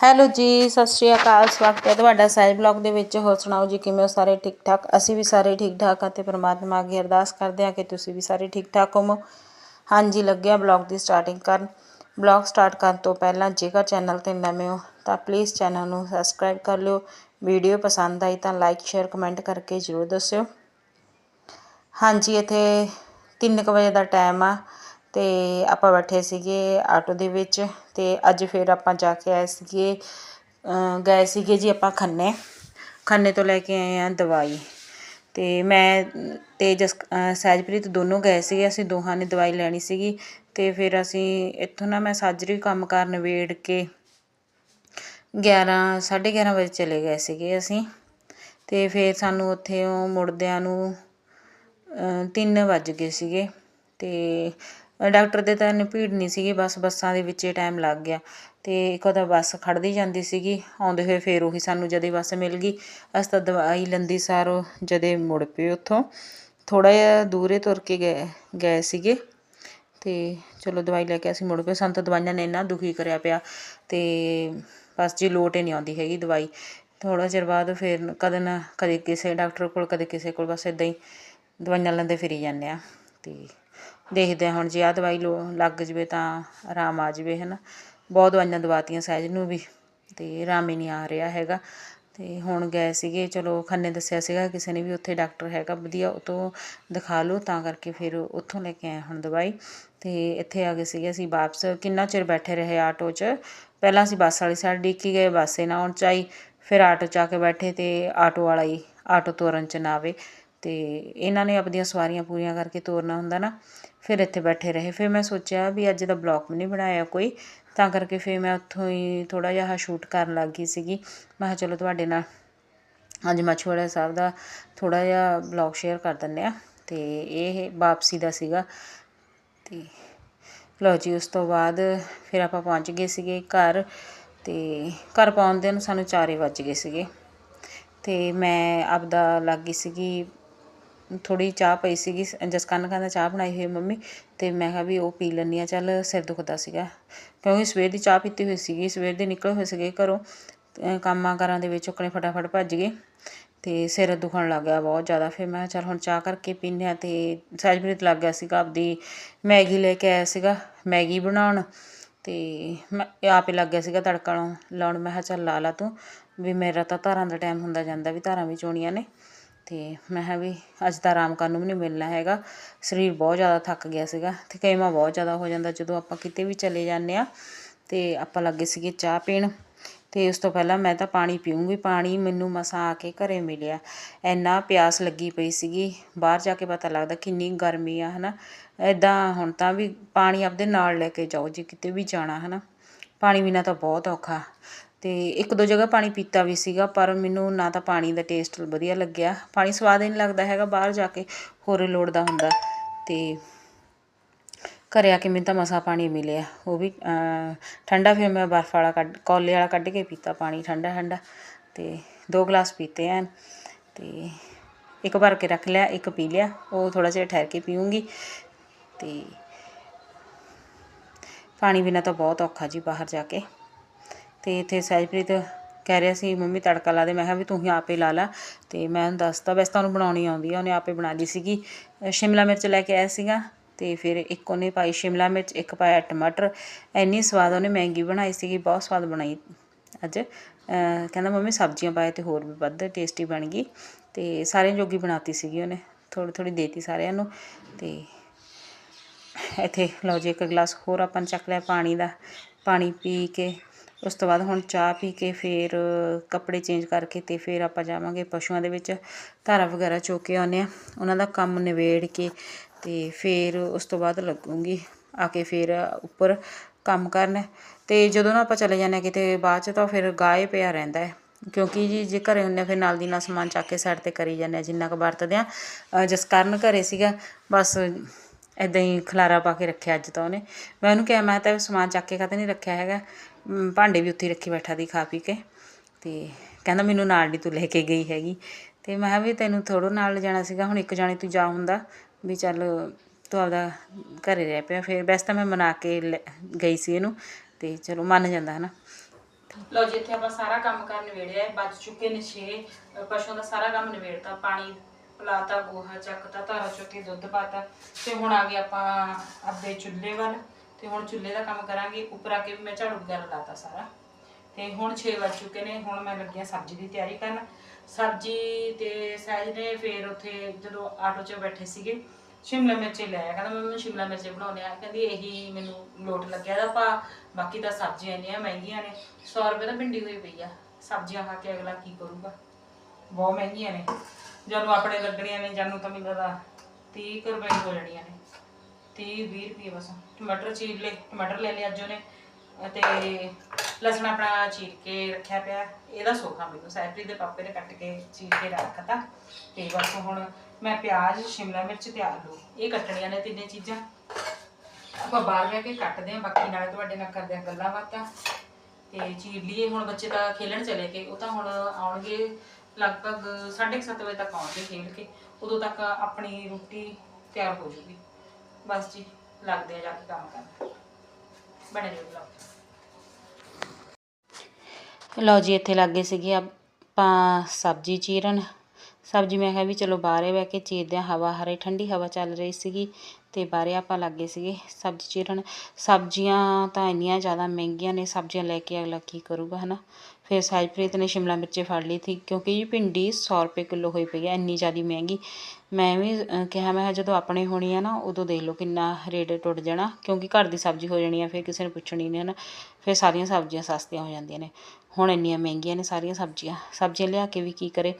Hello ਜੀ, ਸਤਿ ਸ਼੍ਰੀ ਅਕਾਲ, ਸਵਾਗਤ ਹੈ ਤੁਹਾਡਾ ਸਾਈਜ਼ ਬਲੌਗ ਦੇ ਵਿੱਚ। ਹੋਰ ਸੁਣਾਓ ਜੀ, ਕਿਵੇਂ ਹੋ ਸਾਰੇ ਠੀਕ ਠਾਕ? ਅਸੀਂ ਵੀ ਸਾਰੇ ਠੀਕ ਠਾਕ ਆ ਅਤੇ ਪ੍ਰਮਾਤਮਾ ਅੱਗੇ ਅਰਦਾਸ ਕਰਦੇ ਹਾਂ ਕਿ ਤੁਸੀਂ ਵੀ ਸਾਰੇ ਠੀਕ ਠਾਕ ਹੋਵੋ। ਹਾਂਜੀ, ਲੱਗਿਆ ਬਲੌਗ ਦੀ ਸਟਾਰਟਿੰਗ ਕਰਨ। ਬਲੌਗ ਸਟਾਰਟ ਕਰਨ ਤੋਂ ਪਹਿਲਾਂ ਜੇਕਰ ਚੈਨਲ ਤੇ ਨਵੇਂ ਹੋ, ਤਾਂ ਪਲੀਜ਼ ਚੈਨਲ ਨੂੰ ਸਬਸਕ੍ਰਾਈਬ ਕਰ ਲਿਓ। ਵੀਡੀਓ ਪਸੰਦ ਆਈ ਤਾਂ ਲਾਈਕ ਸ਼ੇਅਰ ਕਮੈਂਟ ਕਰਕੇ ਜ਼ਰੂਰ ਦੱਸਿਓ। ਹਾਂਜੀ, ਇੱਥੇ 3 ਵਜੇ ਦਾ ਟਾਈਮ ਆ। ਤੇ ਆਪਾਂ ਬੈਠੇ ਸੀਗੇ ਆਟੋ ਦੇ ਵਿੱਚ ਅਤੇ ਅੱਜ ਫਿਰ ਆਪਾਂ ਜਾ ਕੇ ਆਏ ਸੀਗੇ ਗਏ ਸੀਗੇ ਜੀ ਆਪਾਂ ਖੰਨੇ। ਖੰਨੇ ਤੋਂ ਲੈ ਕੇ ਆਏ ਹਾਂ ਦਵਾਈ। ਅਤੇ ਮੈਂ ਅਤੇ ਜਸ ਸਹਿਜਪ੍ਰੀਤ ਦੋਨੋਂ ਗਏ ਸੀਗੇ, ਅਸੀਂ ਦੋਹਾਂ ਨੇ ਦਵਾਈ ਲੈਣੀ ਸੀਗੀ। ਅਤੇ ਫਿਰ ਅਸੀਂ ਇੱਥੋਂ ਨਾ ਮੈਂ ਸਾਜਰੀ ਕੰਮ ਕਰਨ ਵੇੜ ਕੇ 11 11:30 ਵਜੇ ਚਲੇ ਗਏ ਸੀਗੇ ਅਸੀਂ। ਅਤੇ ਫਿਰ ਸਾਨੂੰ ਉੱਥੇ ਉਹ ਮੁੜਦਿਆਂ ਨੂੰ ਤਿੰਨ ਵੱਜ ਗਏ ਸੀਗੇ। ਅਤੇ ਡਾਕਟਰ ਦੇ ਤਾਂ ਇੰਨੀ ਭੀੜ ਨਹੀਂ ਸੀਗੀ, ਬਸ ਬੱਸਾਂ ਦੇ ਵਿੱਚ ਹੀ ਟਾਈਮ ਲੱਗ ਗਿਆ। ਅਤੇ ਇੱਕ ਉਹਦਾ ਬੱਸ ਖੜ੍ਹਦੀ ਜਾਂਦੀ ਸੀਗੀ, ਆਉਂਦੇ ਹੋਏ ਫਿਰ ਉਹੀ ਸਾਨੂੰ ਜਦੋਂ ਬੱਸ ਮਿਲ ਗਈ। ਅਸੀਂ ਤਾਂ ਦਵਾਈ ਲੈਂਦੀ ਸਾਰ ਜਦੋਂ ਮੁੜ ਪਏ ਉੱਥੋਂ। ਥੋੜ੍ਹਾ ਜਿਹਾ ਦੂਰੇ ਤੁਰ ਕੇ ਗਏ ਗਏ ਸੀਗੇ। ਅਤੇ ਚਲੋ ਦਵਾਈ ਲੈ ਕੇ ਅਸੀਂ ਮੁੜ ਪਏ। ਸਾਨੂੰ ਤਾਂ ਦਵਾਈਆਂ ਨੇ ਇੰਨਾ ਦੁਖੀ ਕਰਿਆ ਪਿਆ ਅਤੇ ਬਸ ਜੀ ਲੋਟ ਹੀ ਨਹੀਂ ਆਉਂਦੀ ਹੈਗੀ ਦਵਾਈ। ਥੋੜ੍ਹਾ ਚਿਰ ਬਾਅਦ ਫਿਰ ਕਦੇ ਨਾ, ਕਦੇ ਕਿਸੇ ਡਾਕਟਰ ਕੋਲ, ਕਦੇ ਕਿਸੇ ਕੋਲ ਬਸ ਇੱਦਾਂ ਹੀ ਦਵਾਈਆਂ ਲੈਂਦੇ ਫਿਰੀ ਜਾਂਦੇ ਆ। ਅਤੇ ਦੇਖਦੇ ਹਾਂ ਹੁਣ ਜੇ ਆਹ ਦਵਾਈ ਲੋ, ਲੱਗ ਜਾਵੇ ਤਾਂ ਆਰਾਮ ਆ ਜਾਵੇ ਹੈ ਨਾ ਬਹੁਤ ਦਵਾਈਆਂ ਦਵਾਤੀਆਂ ਸਹਿਜ ਨੂੰ ਵੀ ਅਤੇ ਆਰਾਮ ਹੀ ਨਹੀਂ ਆ ਰਿਹਾ ਹੈਗਾ। ਅਤੇ ਹੁਣ ਗਏ ਸੀਗੇ, ਚਲੋ ਖੰਨੇ ਦੱਸਿਆ ਸੀਗਾ ਕਿਸੇ ਨੇ ਵੀ ਉੱਥੇ ਡਾਕਟਰ ਹੈਗਾ ਵਧੀਆ, ਉਹ ਤੋਂ ਦਿਖਾ ਲਓ ਤਾਂ ਕਰਕੇ ਫਿਰ ਉੱਥੋਂ ਲੈ ਕੇ ਆਏ ਹੁਣ ਦਵਾਈ। ਅਤੇ ਇੱਥੇ ਆ ਗਏ ਸੀਗੇ ਅਸੀਂ ਵਾਪਸ, ਕਿੰਨਾ ਚਿਰ ਬੈਠੇ ਰਹੇ ਆਟੋ 'ਚ। ਪਹਿਲਾਂ ਅਸੀਂ ਬੱਸ ਵਾਲੀ ਸਾਈਡ ਡਿੱਕੀ ਗਏ, ਬੱਸ ਇਹ ਨਾ ਆਉਣ ਚਾਈ ਫਿਰ ਆਟੋ 'ਚ ਆ ਕੇ ਬੈਠੇ ਤੇ ਆਟੋ ਵਾਲਾ ਹੀ, ਆਟੋ ਤੋਰਨ 'ਚ ਨਾ ਆਵੇ। ਅਤੇ ਇਹਨਾਂ ਨੇ ਆਪਣੀਆਂ ਸਵਾਰੀਆਂ ਪੂਰੀਆਂ ਕਰਕੇ ਤੋਰਨਾ ਹੁੰਦਾ ਨਾ, ਫਿਰ ਇੱਥੇ ਬੈਠੇ ਰਹੇ। ਫਿਰ ਮੈਂ ਸੋਚਿਆ ਵੀ ਅੱਜ ਦਾ ਬਲੌਗ ਵੀ ਨਹੀਂ ਬਣਾਇਆ ਕੋਈ, ਤਾਂ ਕਰਕੇ ਫਿਰ ਮੈਂ ਉੱਥੋਂ ਹੀ ਥੋੜ੍ਹਾ ਜਿਹਾ ਸ਼ੂਟ ਕਰਨ ਲੱਗ ਗਈ ਸੀਗੀ। ਮੈਂ ਕਿਹਾ ਚਲੋ ਤੁਹਾਡੇ ਨਾਲ ਅੱਜ ਮਛਵਾੜਾ ਸਾਹਿਬ ਦਾ ਥੋੜ੍ਹਾ ਜਿਹਾ ਬਲੌਗ ਸ਼ੇਅਰ ਕਰ ਦਿੰਦੇ ਆ ਅਤੇ ਇਹ ਵਾਪਸੀ ਦਾ ਸੀਗਾ। ਅਤੇ ਲਓ ਜੀ, ਉਸ ਤੋਂ ਬਾਅਦ ਫਿਰ ਆਪਾਂ ਪਹੁੰਚ ਗਏ ਸੀਗੇ ਘਰ ਅਤੇ ਘਰ ਪਹੁੰਚਦੇ ਨੂੰ ਸਾਨੂੰ 4 ਵੱਜ ਗਏ ਸੀਗੇ। ਅਤੇ ਮੈਂ ਆਪਦਾ ਲੱਗ ਗਈ ਸੀਗੀ ਥੋੜ੍ਹੀ ਚਾਹ ਪਈ ਸੀਗੀ, ਜਸਕਰਨ ਕਹਿੰਦਾ ਚਾਹ ਬਣਾਈ ਹੋਈ ਮੰਮੀ ਅਤੇ ਮੈਂ ਕਿਹਾ ਵੀ ਉਹ ਪੀ ਲੈਂਦੀ ਹਾਂ ਚੱਲ ਸਿਰ ਦੁਖਦਾ ਸੀਗਾ। ਕਿਉਂਕਿ ਸਵੇਰ ਦੀ ਚਾਹ ਪੀਤੀ ਹੋਈ ਸੀਗੀ, ਸਵੇਰ ਦੇ ਨਿਕਲੇ ਹੋਏ ਸੀਗੇ ਘਰੋਂ ਕੰਮਾਂ ਕਾਰਾਂ ਦੇ ਵਿੱਚ ਉਹਨੇ ਫਟਾਫਟ ਭੱਜ ਗਏ ਅਤੇ ਸਿਰ ਦੁਖਣ ਲੱਗ ਗਿਆ ਬਹੁਤ ਜ਼ਿਆਦਾ। ਫਿਰ ਮੈਂ ਕਿਹਾ ਚੱਲ ਹੁਣ ਚਾਹ ਕਰਕੇ ਪੀਂਦੇ ਹਾਂ ਅਤੇ ਸਹਿਜਪ੍ਰੀਤ ਲੱਗ ਗਿਆ ਸੀਗਾ ਆਪਦੀ ਮੈਗੀ ਲੈ ਕੇ ਆਇਆ ਸੀਗਾ, ਮੈਗੀ ਬਣਾਉਣ ਅਤੇ ਮੈਂ ਆਪੇ ਲੱਗ ਗਿਆ ਸੀਗਾ ਤੜਕਾ ਲਾਉਣ ਲਾਉਣ। ਮੈਂ ਕਿਹਾ ਚੱਲ ਲਾ ਲਾ ਤੂੰ, ਵੀ ਮੇਰਾ ਤਾਂ ਧਾਰਾਂ ਦਾ ਟਾਈਮ ਹੁੰਦਾ ਜਾਂਦਾ, ਵੀ ਧਾਰਾਂ ਵੀ ਚੋਣੀਆਂ ਨੇ। ਅਤੇ ਮੈਂ ਕਿਹਾ ਵੀ ਅੱਜ ਤਾਂ ਆਰਾਮ ਕਰਨ ਨੂੰ ਵੀ ਨਹੀਂ ਮਿਲਣਾ ਹੈਗਾ। ਸਰੀਰ ਬਹੁਤ ਜ਼ਿਆਦਾ ਥੱਕ ਗਿਆ ਸੀਗਾ ਤੇ ਕਈਮਾ ਬਹੁਤ ਜ਼ਿਆਦਾ ਹੋ ਜਾਂਦਾ ਜਦੋਂ ਆਪਾਂ ਕਿਤੇ ਵੀ ਚਲੇ ਜਾਂਦੇ ਹਾਂ ਅਤੇ ਆਪਾਂ ਲੱਗੇ ਸੀਗੇ ਚਾਹ ਪੀਣ। ਅਤੇ ਉਸ ਤੋਂ ਪਹਿਲਾਂ ਮੈਂ ਤਾਂ ਪਾਣੀ ਪੀਊਂਗੀ। ਪਾਣੀ ਮੈਨੂੰ ਮਸਾਂ ਆ ਕੇ ਘਰੇ ਮਿਲਿਆ। ਇੰਨਾ ਪਿਆਸ ਲੱਗੀ ਪਈ ਸੀਗੀ। ਬਾਹਰ ਜਾ ਕੇ ਪਤਾ ਲੱਗਦਾ ਕਿੰਨੀ ਗਰਮੀ ਆ ਹੈ ਨਾ ਇੱਦਾਂ ਹੁਣ ਤਾਂ ਵੀ ਪਾਣੀ ਆਪਦੇ ਨਾਲ ਲੈ ਕੇ ਜਾਓ, ਜੇ ਕਿਤੇ ਵੀ ਜਾਣਾ ਹੈ ਨਾ ਪਾਣੀ ਬਿਨਾਂ ਤਾਂ ਬਹੁਤ ਔਖਾ। ਅਤੇ ਇੱਕ ਦੋ ਜਗ੍ਹਾ ਪਾਣੀ ਪੀਤਾ ਵੀ ਸੀਗਾ, ਪਰ ਮੈਨੂੰ ਨਾ ਤਾਂ ਪਾਣੀ ਦਾ ਟੇਸਟ ਵਧੀਆ ਲੱਗਿਆ। ਪਾਣੀ ਸਵਾਦ ਹੀ ਨਹੀਂ ਲੱਗਦਾ ਹੈਗਾ, ਬਾਹਰ ਜਾ ਕੇ ਹੋਰ ਲੋੜ ਦਾ ਹੁੰਦਾ। ਅਤੇ ਘਰ ਆ ਕੇ ਮੈਨੂੰ ਤਾਂ ਮਸਾ ਪਾਣੀ ਮਿਲਿਆ। ਉਹ ਵੀ ਠੰਡਾ ਫਿਰ ਮੈਂ ਬਰਫ ਵਾਲਾ ਕੱਢ, ਕੌਲੇ ਵਾਲਾ ਕੱਢ ਕੇ ਪੀਤਾ ਪਾਣੀ, ਠੰਡਾ ਠੰਡਾ। ਅਤੇ ਦੋ ਗਲਾਸ ਪੀਤੇ ਐਨ। ਅਤੇ ਇੱਕ ਭਰ ਕੇ ਰੱਖ ਲਿਆ, ਇੱਕ ਪੀ ਲਿਆ। ਉਹ ਥੋੜ੍ਹਾ ਜਿਹਾ ਠਹਿਰ ਕੇ ਪੀਊਂਗੀ। ਅਤੇ ਪਾਣੀ ਬਿਨਾਂ ਤਾਂ ਬਹੁਤ ਔਖਾ ਜੀ, ਬਾਹਰ ਜਾ ਕੇ। ਤੇ ਇੱਥੇ ਸਹਿਜਪ੍ਰੀਤ ਕਹਿ ਰਿਹਾ ਸੀ, ਮੰਮੀ ਤੜਕਾ ਲਾ ਦੇ। ਮੈਂ ਕਿਹਾ ਵੀ ਤੂੰ ਹੀ ਆਪੇ ਲਾ ਲਾ। ਤੇ ਮੈਂ ਉਹਨੂੰ ਦੱਸਤਾ, ਵੈਸੇ ਤਾਂ ਉਹਨੂੰ ਬਣਾਉਣੀ ਆਉਂਦੀ ਆ, ਉਹਨੇ ਆਪੇ ਬਣਾ ਲਈ ਸੀਗੀ। ਸ਼ਿਮਲਾ ਮਿਰਚ ਲੈ ਕੇ ਆਇਆ ਸੀਗਾ ਤੇ ਫਿਰ ਇੱਕ ਉਹਨੇ ਪਾਈ ਸ਼ਿਮਲਾ ਮਿਰਚ, ਇੱਕ ਪਾਇਆ ਟਮਾਟਰ। ਇੰਨੀ ਸਵਾਦ ਉਹਨੇ ਮੈਗੀ ਬਣਾਈ ਸੀਗੀ, ਬਹੁਤ ਸਵਾਦ ਬਣਾਈ ਅੱਜ। ਕਹਿੰਦਾ, ਮੰਮੀ ਸਬਜ਼ੀਆਂ ਪਾਏ ਤੇ ਹੋਰ ਵੀ ਵੱਧ ਟੇਸਟੀ ਬਣ ਗਈ। ਤੇ ਸਾਰਿਆਂ ਜੋਗੀ ਬਣਾਤੀ ਸੀਗੀ ਉਹਨੇ ਥੋੜੀ ਥੋੜੀ ਦੇਤੀ ਸਾਰਿਆਂ ਨੂੰ। ਤੇ ਇੱਥੇ ਲਓ ਜੀ, ਇੱਕ ਗਲਾਸ ਹੋਰ ਆਪਾਂ ਚੱਕ ਲਿਆ ਪਾਣੀ ਦਾ, ਪਾਣੀ ਪੀ ਕੇ। ਉਸ ਤੋਂ ਬਾਅਦ ਹੁਣ ਚਾਹ ਪੀ ਕੇ ਫਿਰ ਕੱਪੜੇ ਚੇਂਜ ਕਰਕੇ ਅਤੇ ਫਿਰ ਆਪਾਂ ਜਾਵਾਂਗੇ ਪਸ਼ੂਆਂ ਦੇ ਵਿੱਚ ਧਾਰਾ ਵਗੈਰਾ ਚੋ ਕੇ ਆਉਂਦੇ ਹਾਂ। ਉਹਨਾਂ ਦਾ ਕੰਮ ਨਿਬੇੜ ਕੇ ਅਤੇ ਫਿਰ ਉਸ ਤੋਂ ਬਾਅਦ ਲੱਗੂਗੀ ਆ ਕੇ ਫਿਰ ਉੱਪਰ ਕੰਮ ਕਰਨ। ਅਤੇ ਜਦੋਂ ਨਾ ਆਪਾਂ ਚਲੇ ਜਾਂਦੇ ਕਿਤੇ ਬਾਅਦ ਚ ਤਾਂ ਫਿਰ ਗਾਏ ਪਿਆ ਰਹਿੰਦਾ ਹੈ। ਕਿਉਂਕਿ ਜੀ, ਜੇ ਘਰੇ ਹੁੰਨੇ ਫਿਰ ਨਾਲ ਦੀ ਨਾਲ ਸਮਾਨ ਚੱਕ ਕੇ ਸਾਈਡ ਤੇ ਕਰੀ ਜਾਂਦੇ ਆ ਜਿੰਨਾ ਕੁ ਵਰਤਦੇ ਆ ਜਿਸ ਕਾਰਨ ਘਰੇ ਸੀਗਾ, ਬਸ ਇਦਾਂ ਹੀ ਖਲਾਰਾ ਪਾ ਕੇ ਰੱਖਿਆ ਅੱਜ ਤਾਂ ਉਹਨੇ। ਮੈਂ ਉਹਨੂੰ ਕਿਹਾ, ਮੈਂ ਤਾਂ ਸਮਾਨ ਚੱਕ ਕੇ ਕਦੇ ਨਹੀਂ ਰੱਖਿਆ ਹੈਗਾ। ਭਾਂਡੇ ਵੀ ਉੱਥੇ ਰੱਖੀ ਬੈਠਾ ਦੀ ਖਾ ਪੀ ਕੇ ਤੇ ਕਹਿੰਦਾ ਮੈਨੂੰ ਨਾਲ ਨਹੀਂ ਤੂੰ ਲੈ ਕੇ ਗਈ ਹੈਗੀ। ਤੇ ਮੈਂ ਕਿਹਾ ਵੀ ਤੈਨੂੰ ਥੋੜੋ ਨਾਲ ਜਾਣਾ ਸੀਗਾ, ਹੁਣ ਇੱਕ ਜਾਣੇ ਤੂੰ ਜਾ ਹੁੰਦਾ ਵੀ ਚੱਲ ਤੂੰ ਆਪਦਾ ਘਰੇ ਰਹਿ ਪਿਆ। ਫਿਰ ਵੈਸੇ ਤਾਂ ਮੈਂ ਮਨਾ ਕੇ ਗਈ ਸੀ ਇਹਨੂੰ ਤੇ ਚਲੋ ਮੰਨ ਜਾਂਦਾ ਹਨਾ। ਲਓ ਜੀ, ਇੱਥੇ ਆਪਾਂ ਸਾਰਾ ਕੰਮ ਕਰ ਨਿਬੇੜਿਆ ਹੈ। ਬਚ ਚੁੱਕੇ ਨੇ 6 ਪਸ਼ੂਆਂ ਦਾ ਸਾਰਾ ਕੰਮ ਨਿਬੇੜਤਾ। ਪਾਣੀ ਪਲਾਤਾ, ਗੋਹਾ ਚੱਕਤਾ, ਧਾਰਾ ਚੁੱਕੀ ਦੁੱਧ ਪਾਤਾ। ਤੇ ਹੁਣ ਆ ਗਏ ਆਪਾਂ ਅੱਬੇ ਚੁੱਲ੍ਹੇ ਵੱਲ। ਤੇ ਹੁਣ ਚੁੱਲ੍ਹੇ ਦਾ ਕੰਮ ਕਰਾਂਗੇ, ਉੱਪਰ ਆ ਕੇ ਵੀ ਮੈਂ ਝਾੜੂ ਵਗੈਰਾ ਲਾਤਾ ਸਾਰਾ। ਤੇ ਹੁਣ 6 ਵੱਜ ਚੁੱਕੇ ਨੇ, ਹੁਣ ਮੈਂ ਲੱਗੀ ਸਬਜ਼ੀ ਦੀ ਤਿਆਰੀ ਕਰਨ। ਸਬਜ਼ੀ ਤੇ ਸਹਿਜ ਨੇ ਫੇਰ ਉੱਥੇ ਜਦੋਂ ਆਟੋ 'ਚ ਬੈਠੇ ਸੀਗੇ, ਸ਼ਿਮਲਾ ਮਿਰਚ ਲੈ ਆਇਆ। ਕਹਿੰਦਾ, ਮੰਮੀ, ਸ਼ਿਮਲਾ ਮਿਰਚ ਬਣਾਉਣੇ ਆ। ਕਹਿੰਦੀ, ਇਹੀ ਮੈਨੂੰ ਲੋਟ ਲੱਗਿਆ ਦਾ ਪਾ ਬਾਕੀ ਤਾਂ ਸਬਜ਼ੀਆਂ ਇੰਨੀਆਂ ਮਹਿੰਗੀਆਂ ਨੇ। 100 ਰੁਪਏ ਤਾਂ ਭਿੰਡੀ ਹੋਈ ਪਈ ਆ। ਸਬਜ਼ੀਆਂ ਖਾ ਕੇ ਅਗਲਾ ਕੀ ਕਰੂਗਾ? ਬਹੁਤ ਮਹਿੰਗੀਆਂ ਨੇ। ਜਦੋਂ ਆਪਣੇ ਲੱਗਣੀਆਂ ਨੇ, ਜਾਨੂੰ ਤਾਂ ਮੈਨੂੰ ਲੱਗਦਾ 30 ਕੁ ਰੁਪਏ ਹੋ ਜਾਣੀਆਂ ਨੇ। 30 20 ਰੁਪਏ ਬਸ। ਟਮਾਟਰ ਚੀਰ ਲਏ, ਟਮਾਟਰ ਲੈ ਲਿਆ ਅੱਜ ਉਹਨੇ। ਅਤੇ ਲਸਣ ਆਪਣਾ ਚੀਰ ਕੇ ਰੱਖਿਆ ਪਿਆ। ਇਹਦਾ ਸੋਖਾ ਮੈਨੂੰ ਸੈਪਰੀ ਦੇ ਪਾਪੇ ਨੇ ਕੱਟ ਕੇ ਚੀਰ ਕੇ ਰੱਖਤਾ ਤੇ ਬਸ ਹੁਣ ਮੈਂ ਪਿਆਜ਼, ਸ਼ਿਮਲਾ ਮਿਰਚ ਤੇ ਆਲੂ। ਇਹ ਕੱਟਣੀਆਂ ਨੇ ਤਿੰਨੇ ਚੀਜ਼ਾਂ। ਆਪਾਂ ਬਾਹਰ ਬਹਿ ਕੇ ਕੱਟਦੇ ਆਂ ਬਾਕੀ ਨਾਲੇ ਤੁਹਾਡੇ ਨਾਲ ਕਰਦੇ ਆਂ ਗੱਲਾਂ ਬਾਤਾਂ। ਤੇ ਚੀਰ ਲਈਏ, ਹੁਣ ਬੱਚੇ ਤਾਂ ਖੇਲਣ ਚਲੇ ਗਏ। ਉਹ ਤਾਂ ਹੁਣ ਆਉਣਗੇ ਲਗਭਗ 7:30 ਵਜੇ ਤੱਕ ਆਉਣਗੇ ਖੇਲ ਕੇ। ਉਦੋਂ ਤੱਕ ਆਪਣੀ ਰੋਟੀ ਤਿਆਰ ਹੋ ਜੂਗੀ। ਬਸ ਜੀ, ਲੱਗਦੇ ਆ ਜਾ ਕੇ ਕੰਮ ਕਰਨ। ਬਣੇ ਜੋ ਬਲੌਗ ਲਓ ਜੀ, ਇੱਥੇ ਲੱਗੇ ਸੀਗੇ ਆਪਾਂ ਸਬਜ਼ੀ ਚੀਰਨ। ਸਬਜ਼ੀ ਮੈਂ ਕਿਹਾ ਵੀ ਚਲੋ ਬਾਹਰੇ ਬਹਿ ਕੇ ਚੀਰਦੇ ਹਾਂ, ਹਵਾ, ਹਰੇ ਠੰਡੀ ਹਵਾ ਚੱਲ ਰਹੀ ਸੀਗੀ ਤੇ ਬਾਹਰੇ ਆਪਾਂ ਲੱਗੇ ਸੀਗੇ ਸਬਜ਼ੀ ਚੀਰਨ। ਸਬਜ਼ੀਆਂ ਤਾਂ ਇੰਨੀਆਂ ਜ਼ਿਆਦਾ ਮਹਿੰਗੀਆਂ ਨੇ, ਸਬਜ਼ੀਆਂ ਲੈ ਕੇ ਅਗਲਾ ਕੀ ਕਰੂਗਾ, ਹਨਾ? ਫਿਰ ਸਹਿਜਪ੍ਰੀਤ ਨੇ ਸ਼ਿਮਲਾ ਮਿਰਚੇ ਫੜ ਲਈ ਸੀ, ਕਿਉਂਕਿ ਜੀ ਭਿੰਡੀ 100 ਰੁਪਏ ਕਿਲੋ ਹੋਈ ਪਈ ਹੈ, ਇੰਨੀ ਜ਼ਿਆਦਾ ਮਹਿੰਗੀ। ਮੈਂ ਵੀ ਕਿਹਾ, ਮੈਂ ਕਿਹਾ, ਜਦੋਂ ਆਪਣੇ ਹੋਣੀ ਆ ਨਾ, ਉਦੋਂ ਦੇਖ ਲਓ ਕਿੰਨਾ ਰੇਟ ਟੁੱਟ ਜਾਣਾ, ਕਿਉਂਕਿ ਘਰ ਦੀ ਸਬਜ਼ੀ ਹੋ ਜਾਣੀ ਆ, ਫਿਰ ਕਿਸੇ ਨੇ ਪੁੱਛਣੀ ਨਹੀਂ ਨਾ ਫਿਰ ਸਾਰੀਆਂ ਸਬਜ਼ੀਆਂ ਸਸਤੀਆਂ ਹੋ ਜਾਂਦੀਆਂ ਨੇ। ਹੁਣ ਇੰਨੀਆਂ ਮਹਿੰਗੀਆਂ ਨੇ ਸਾਰੀਆਂ ਸਬਜ਼ੀਆਂ। ਸਬਜ਼ੀਆਂ ਲਿਆ ਕੇ ਵੀ ਕੀ ਕਰੇ?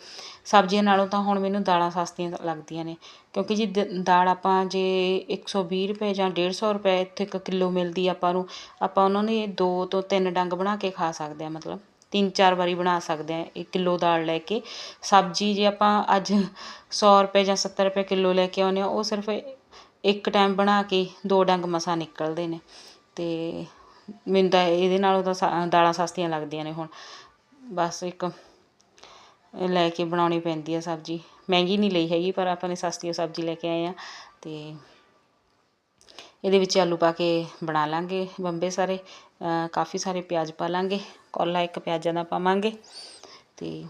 ਸਬਜ਼ੀਆਂ ਨਾਲੋਂ ਤਾਂ ਹੁਣ ਮੈਨੂੰ ਦਾਲਾਂ ਸਸਤੀਆਂ ਲੱਗਦੀਆਂ ਨੇ, ਕਿਉਂਕਿ ਜੀ ਦ- ਦਾਲ ਆਪਾਂ ਜੇ 120 ਰੁਪਏ ਜਾਂ 150 ਰੁਪਏ ਇੱਥੇ ਇੱਕ ਕਿਲੋ ਮਿਲਦੀ ਆਪਾਂ ਨੂੰ, ਆਪਾਂ ਉਹਨਾਂ ਨੇ ਦੋ ਤੋਂ ਤਿੰਨ ਡੰਗ ਬਣਾ ਕੇ ਖਾ ਸਕਦੇ ਆ, ਮਤਲਬ। ਤਿੰਨ ਚਾਰ ਵਾਰੀ ਬਣਾ ਸਕਦੇ ਹਾਂ, ਇੱਕ ਕਿਲੋ ਦਾਲ ਲੈ ਕੇ। ਸਬਜ਼ੀ ਜੇ ਆਪਾਂ ਅੱਜ ਸੌ ਰੁਪਏ ਜਾਂ 70 ਰੁਪਏ ਕਿਲੋ ਲੈ ਕੇ ਆਉਂਦੇ ਹਾਂ, ਉਹ ਸਿਰਫ ਇੱਕ ਟਾਈਮ ਬਣਾ ਕੇ ਦੋ ਡੰਗ ਮਸਾਂ ਨਿਕਲਦੇ ਨੇ। ਅਤੇ ਮੈਨੂੰ ਤਾਂ ਇਹਦੇ ਨਾਲੋਂ ਤਾਂ ਦਾਲਾਂ ਸਸਤੀਆਂ ਲੱਗਦੀਆਂ ਨੇ ਹੁਣ। ਬਸ ਇੱਕ ਲੈ ਕੇ ਬਣਾਉਣੀ ਪੈਂਦੀ ਆ ਸਬਜ਼ੀ। ਮਹਿੰਗੀ ਨਹੀਂ ਲਈ ਹੈਗੀ, ਪਰ ਆਪਾਂ ਨੇ ਸਸਤੀ ਓ ਸਬਜ਼ੀ ਲੈ ਕੇ ਆਏ ਆ। ਅਤੇ ਇਹਦੇ ਵਿੱਚ ਆਲੂ ਪਾ ਕੇ ਬਣਾ ਲਾਂਗੇ ਬੰਬੇ ਸਾਰੇ। ਕਾਫੀ ਸਾਰੇ ਪਿਆਜ਼ ਪਾ ਲਾਂਗੇ, ਕੋਲਾ ਇੱਕ ਪਿਆਜ਼ਾਂ ਦਾ ਪਾਵਾਂਗੇ ਤੇ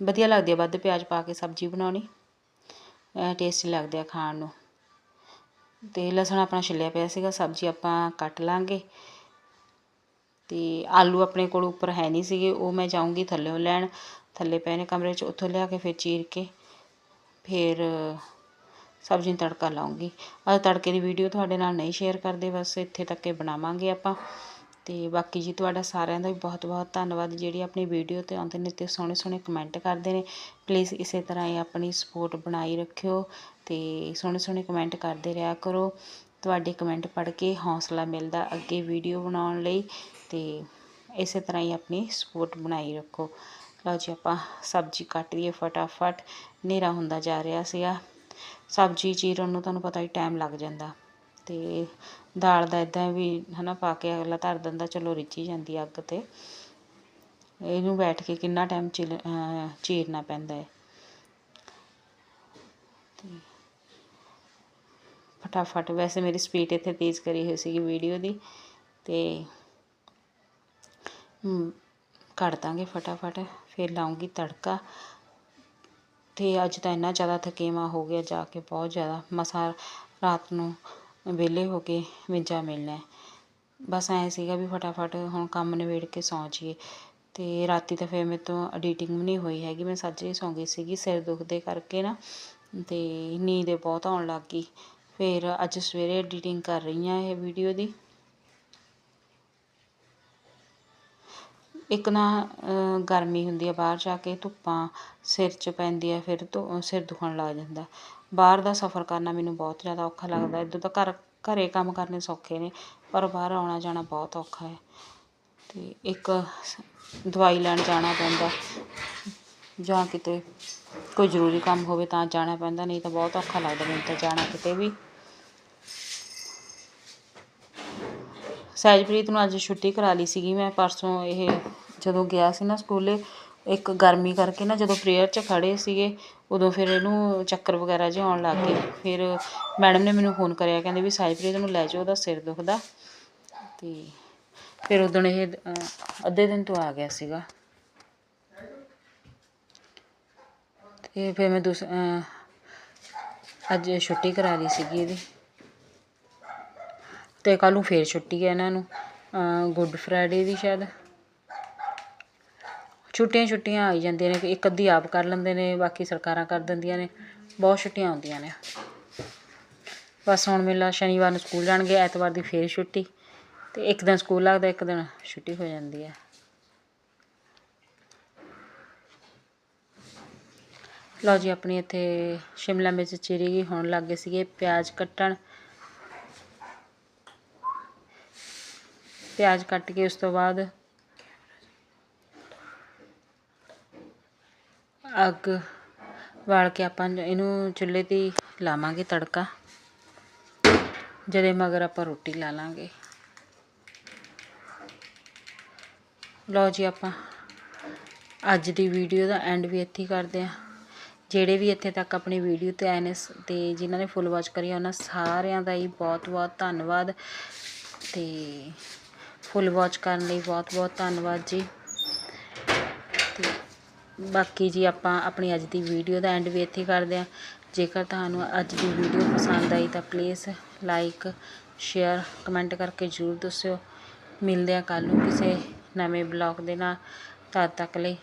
ਵਧੀਆ ਲੱਗਦੀ ਆ, ਵੱਧ ਪਿਆਜ਼ ਪਾ ਕੇ ਸਬਜ਼ੀ ਬਣਾਉਣੀ। ਟੇਸਟੀ ਲੱਗਦੇ ਆ ਖਾਣ ਨੂੰ। ਤੇ ਲਸਣ ਆਪਣਾ ਛਿੱਲਿਆ ਪਿਆ ਸੀਗਾ, ਸਬਜ਼ੀ ਆਪਾਂ ਕੱਟ ਲਾਂਗੇ। ਤੇ ਆਲੂ ਆਪਣੇ ਕੋਲ ਉੱਪਰ ਹੈ ਨਹੀਂ ਸੀਗੇ, ਉਹ ਮੈਂ ਜਾਊਂਗੀ ਥੱਲੇੋਂ ਲੈਣ। ਥੱਲੇ ਪਏ ਨੇ ਕਮਰੇ 'ਚ, ਉੱਥੋਂ ਲਿਆ ਕੇ ਫਿਰ ਚੀਰ ਕੇ ਫਿਰ ਸਬਜ਼ੀ ਨੂੰ ਤੜਕਾ ਲਾਉਂਗੀ। ਅੱਜ ਤੜਕੇ ਦੀ ਵੀਡੀਓ ਤੁਹਾਡੇ ਨਾਲ ਨਹੀਂ ਸ਼ੇਅਰ ਕਰਦੇ, ਬਸ ਇੱਥੇ ਤੱਕ ਹੀ ਬਣਾਵਾਂਗੇ ਆਪਾਂ। ਤੇ ਬਾਕੀ ਜੀ ਤੁਹਾਡਾ ਸਾਰਿਆਂ ਦਾ ਵੀ ਬਹੁਤ ਬਹੁਤ ਧੰਨਵਾਦ, ਜਿਹੜੀ ਆਪਣੀ ਵੀਡੀਓ ਤੇ ਆਉਂਦੇ ਨੇ ਤੇ ਸੋਹਣੇ ਸੋਹਣੇ ਕਮੈਂਟ ਕਰਦੇ ਨੇ। ਪਲੀਜ਼ ਇਸੇ ਤਰ੍ਹਾਂ ਹੀ ਆਪਣੀ ਸਪੋਰਟ ਬਣਾਈ ਰੱਖਿਓ ਤੇ ਸੋਹਣੇ ਸੋਹਣੇ ਕਮੈਂਟ ਕਰਦੇ ਰਿਹਾ ਕਰੋ। ਤੁਹਾਡੇ ਕਮੈਂਟ ਪੜ੍ਹ ਕੇ ਹੌਸਲਾ ਮਿਲਦਾ ਅੱਗੇ ਵੀਡੀਓ ਬਣਾਉਣ ਲਈ ਤੇ ਇਸੇ ਤਰ੍ਹਾਂ ਹੀ ਆਪਣੀ ਸਪੋਰਟ ਬਣਾਈ ਰੱਖੋ। ਲਓ ਜੀ ਆਪਾਂ ਸਬਜ਼ੀ ਕੱਟ ਲਈਏ ਫਟਾਫਟ। ਹਨੇਰਾ ਹੁੰਦਾ ਜਾ ਰਿਹਾ ਸੀਗਾ। ਸਬਜ਼ੀ ਚੀਰਨ ਨੂੰ ਤੁਹਾਨੂੰ ਪਤਾ ਹੀ ਟਾਈਮ ਲੱਗ ਜਾਂਦਾ। ਤੇ ਦਾਲ ਦਾ ਇੱਦਾਂ ਵੀ ਹੈ ਨਾ ਪਾ ਕੇ ਅਗਲਾ ਧਰ ਦਿੰਦਾ, ਚਲੋ ਰਿੱਝੀ ਜਾਂਦੀ ਆ ਅੱਗ ਤੇ। ਇਹਨੂੰ ਬੈਠ ਕੇ ਕਿੰਨਾ ਟਾਈਮ ਚਿਲ ਚੀਰਨਾ ਪੈਂਦਾ ਹੈ। ਤੇ ਫਟਾਫਟ, ਵੈਸੇ ਮੇਰੀ ਸਪੀਡ ਇੱਥੇ ਤੇਜ਼ ਕਰੀ ਹੋਈ ਸੀਗੀ ਵੀਡੀਓ ਦੀ। ਤੇ ਕੱਢ ਦਾਂਗੇ ਫਟਾਫਟ। ਫਿਰ ਲਾਉਂਗੀ ਤੜਕਾ। ਅਤੇ ਅੱਜ ਤਾਂ ਇੰਨਾ ਜ਼ਿਆਦਾ ਥਕੇਵਾਂ ਹੋ ਗਿਆ ਜਾ ਕੇ ਬਹੁਤ ਜ਼ਿਆਦਾ। ਮਸਾਂ ਰਾਤ ਨੂੰ ਵਿਹਲੇ ਹੋ ਕੇ ਵਿੰਜਾ ਮਿਲਣਾ ਬਸ ਐਂ ਸੀਗਾ ਵੀ ਫਟਾਫਟ ਹੁਣ ਕੰਮ ਨਿਬੇੜ ਕੇ ਸੌਂ ਜਾਈਏ। ਅਤੇ ਰਾਤੀ ਤਾਂ ਫਿਰ ਮੇਰੇ ਤੋਂ ਐਡੀਟਿੰਗ ਵੀ ਨਹੀਂ ਹੋਈ ਹੈਗੀ। ਮੈਂ ਸੱਜਰੇ ਸੌਂ ਗਈ ਸੀਗੀ ਸਿਰ ਦੁਖਦੇ ਕਰਕੇ ਨਾ। ਅਤੇ ਨੀਂਦ ਬਹੁਤ ਆਉਣ ਲੱਗ ਗਈ। ਫਿਰ ਅੱਜ ਸਵੇਰੇ ਐਡੀਟਿੰਗ ਕਰ ਰਹੀ ਹਾਂ ਇਹ ਵੀਡੀਓ ਦੀ। ਇੱਕ ਨਾ ਗਰਮੀ ਹੁੰਦੀ ਆ ਬਾਹਰ ਜਾ ਕੇ, ਧੁੱਪਾਂ ਸਿਰ 'ਚ ਪੈਂਦੀ ਆ, ਫਿਰ ਧੁ, ਸਿਰ ਦੁਖਣ ਲੱਗ ਜਾਂਦਾ। ਬਾਹਰ ਦਾ ਸਫ਼ਰ ਕਰਨਾ ਮੈਨੂੰ ਬਹੁਤ ਜ਼ਿਆਦਾ ਔਖਾ ਲੱਗਦਾ। ਇੱਦਾਂ ਤਾਂ ਘਰ ਘਰ ਕੰਮ ਕਰਨੇ ਸੌਖੇ ਨੇ, ਪਰ ਬਾਹਰ ਆਉਣਾ ਜਾਣਾ ਬਹੁਤ ਔਖਾ ਹੈ। ਅਤੇ ਇੱਕ ਦਵਾਈ ਲੈਣ ਜਾਣਾ ਪੈਂਦਾ। ਜਾਂ ਕਿਤੇ ਕੋਈ ਜ਼ਰੂਰੀ ਕੰਮ ਹੋਵੇ ਤਾਂ ਜਾਣਾ ਪੈਂਦਾ, ਨਹੀਂ ਤਾਂ ਬਹੁਤ ਔਖਾ ਲੱਗਦਾ ਮੈਨੂੰ ਤਾਂ ਜਾਣਾ ਕਿਤੇ ਵੀ। ਸਹਿਜਪ੍ਰੀਤ ਨੂੰ ਅੱਜ ਛੁੱਟੀ ਕਰਾ ਲਈ ਸੀਗੀ ਮੈਂ, ਪਰਸੋਂ ਇਹ ਜਦੋਂ ਗਿਆ ਸੀ ਨਾ ਸਕੂਲੇ, ਇੱਕ ਗਰਮੀ ਕਰਕੇ ਨਾ ਜਦੋਂ ਪ੍ਰੇਅਰ 'ਚ ਖੜ੍ਹੇ ਸੀਗੇ, ਉਦੋਂ ਫਿਰ ਇਹਨੂੰ ਚੱਕਰ ਵਗੈਰਾ ਜਿਹੇ ਆਉਣ ਲੱਗ ਗਏ। ਫਿਰ ਮੈਡਮ ਨੇ ਮੈਨੂੰ ਫੋਨ ਕਰਿਆ, ਕਹਿੰਦੇ ਵੀ ਸਹਿਜਪ੍ਰੀਤ ਨੂੰ ਲੈ ਜਾਓ, ਉਹਦਾ ਸਿਰ ਦੁਖਦਾ। ਅਤੇ ਫਿਰ ਉਦੋਂ ਇਹ ਅੱਧੇ ਦਿਨ ਤੋਂ ਆ ਗਿਆ ਸੀਗਾ। ਤੇ ਫਿਰ ਮੈਂ ਦੂਸ ਅੱਜ ਛੁੱਟੀ ਕਰਾ ਲਈ ਸੀਗੀ ਇਹਦੀ। ਤੇ ਕੱਲ ਨੂੰ ਫੇਰ ਛੁੱਟੀ ਹੈ ਇਹਨਾਂ ਨੂੰ ਗੁੱਡ ਫਰਾਈਡੇ ਦੀ ਸ਼ਾਇਦ। ਛੁੱਟੀਆਂ ਛੁੱਟੀਆਂ ਆਈ ਜਾਂਦੀਆਂ ਨੇ, ਇੱਕ ਅੱਧੀ ਆਪ ਕਰ ਲੈਂਦੇ ਨੇ, ਬਾਕੀ ਸਰਕਾਰਾਂ ਕਰ ਦਿੰਦੀਆਂ ਨੇ, ਬਹੁਤ ਛੁੱਟੀਆਂ ਆਉਂਦੀਆਂ ਨੇ। ਬਸ ਹੁਣ ਮੇਲਾ ਸ਼ਨੀਵਾਰ ਨੂੰ ਸਕੂਲ ਜਾਣਗੇ, ਐਤਵਾਰ ਦੀ ਫੇਰ ਛੁੱਟੀ ਅਤੇ ਇੱਕ ਦਿਨ ਸਕੂਲ ਲੱਗਦਾ, ਇੱਕ ਦਿਨ ਛੁੱਟੀ ਹੋ ਜਾਂਦੀ ਹੈ। ਲਓ ਜੀ, ਆਪਣੀ ਇੱਥੇ ਸ਼ਿਮਲਾ ਮਿਰਚ ਚੀਰੀ ਗਈ ਹੁਣ ਲੱਗ ਗਏ ਸੀਗੇ, ਪਿਆਜ਼ ਕੱਟਣ। ਪਿਆਜ਼ ਕੱਟ ਕੇ ਉਸ ਤੋਂ ਬਾਅਦ ਅੱਗ ਵਾਲ ਕੇ ਆਪਾਂ ਇਹਨੂੰ ਚੁੱਲ੍ਹੇ ਤੇ ਲਾਵਾਂਗੇ ਤੜਕਾ। ਜਦੇ ਮਗਰ ਆਪਾਂ ਰੋਟੀ ਲਾ ਲਾਂਗੇ। ਲਓ ਜੀ ਆਪਾਂ ਅੱਜ ਦੀ ਵੀਡੀਓ ਦਾ ਐਂਡ ਵੀ ਇੱਥੇ ਕਰਦੇ ਹਾਂ। ਜਿਹੜੇ ਵੀ ਇੱਥੇ ਤੱਕ ਆਪਣੀ ਵੀਡੀਓ ਤੇ ਆਏ ਨੇ ਸ- ਤੇ ਜਿਨ੍ਹਾਂ ਨੇ ਫੁੱਲ ਵਾਚ ਕਰੀ ਆ, ਉਹਨਾਂ ਸਾਰਿਆਂ ਦਾ ਹੀ ਬਹੁਤ ਬਹੁਤ ਧੰਨਵਾਦ। ਤੇ ਫੁੱਲ ਵਾਚ ਕਰਨ ਲਈ ਬਹੁਤ ਬਹੁਤ ਧੰਨਵਾਦ ਜੀ। ਤੇ ਬਾਕੀ ਜੀ ਆਪਾਂ ਆਪਣੀ ਅੱਜ ਦੀ ਵੀਡੀਓ ਦਾ ਐਂਡ ਵੀ ਇੱਥੇ ਕਰਦੇ ਹਾਂ। ਜੇਕਰ ਤੁਹਾਨੂੰ ਅੱਜ ਦੀ ਵੀਡੀਓ ਪਸੰਦ ਆਈ ਤਾਂ ਪਲੀਜ਼ ਲਾਈਕ ਸ਼ੇਅਰ ਕਮੈਂਟ ਕਰਕੇ ਜ਼ਰੂਰ ਦੱਸਿਓ। ਮਿਲਦੇ ਆ ਕੱਲ ਨੂੰ ਕਿਸੇ ਨਵੇਂ ਬਲੌਗ ਦੇ ਨਾਲ। ਤਦ ਤੱਕ ਲਈ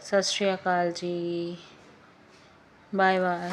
ਸਤਿ ਸ਼੍ਰੀ ਅਕਾਲ ਜੀ। Bye bye